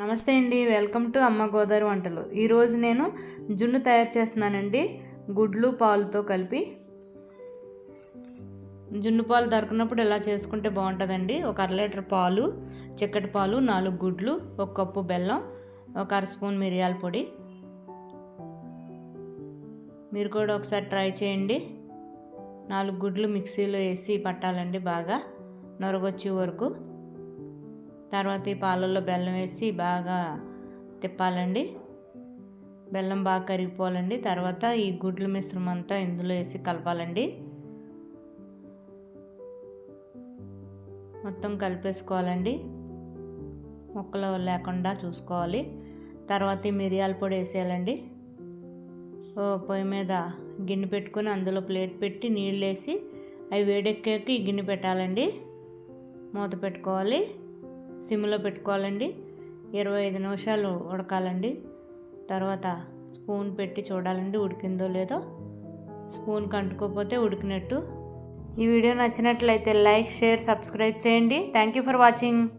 నమస్తే అండి welcome to అమ్మ గోదావరి వంటలు. ఈరోజు నేను జున్ను తయారు చేస్తున్నానండి గుడ్లు పాలుతో కలిపి. జున్ను పాలు దొరకనప్పుడు ఇలా చేసుకుంటే బాగుంటుందండి. ఒక అర లీటర్ పాలు చిక్కటి పాలు నాలుగు గుడ్లు ఒక కప్పు బెల్లం ఒక అర స్పూన్ మిరియాల పొడి. మీరు కూడా ఒకసారి ట్రై చేయండి. నాలుగు గుడ్లు మిక్సీలో వేసి పట్టాలండి బాగా నొరగొచ్చే వరకు. తర్వాత ఈ పాలల్లో బెల్లం వేసి బాగా తిప్పాలండి. బెల్లం బాగా కరిగిపోవాలండి. తర్వాత ఈ గుడ్ల మిశ్రమం అంతా ఇందులో వేసి కలపాలండి. మొత్తం కలిపేసుకోవాలండి. ముక్కలు లేకుండా చూసుకోవాలి. తర్వాత ఈ మిరియాల పొడి వేసేయాలండి. ఓ పొయ్యి మీద గిన్నె పెట్టుకొని అందులో ప్లేట్ పెట్టి నీళ్ళు వేసి అవి వేడెక్కాక ఈ గిన్నె పెట్టాలండి. మూత పెట్టుకోవాలి. సిమ్లో పెట్టుకోవాలండి. ఇరవై ఐదు నిమిషాలు ఉడకాలండి. తర్వాత స్పూన్ పెట్టి చూడాలండి ఉడికిందో లేదో. స్పూన్ కంటుకోకపోతే ఉడికినట్టు. ఈ వీడియో నచ్చినట్లయితే లైక్ షేర్ సబ్స్క్రైబ్ చేయండి. Thank you for watching.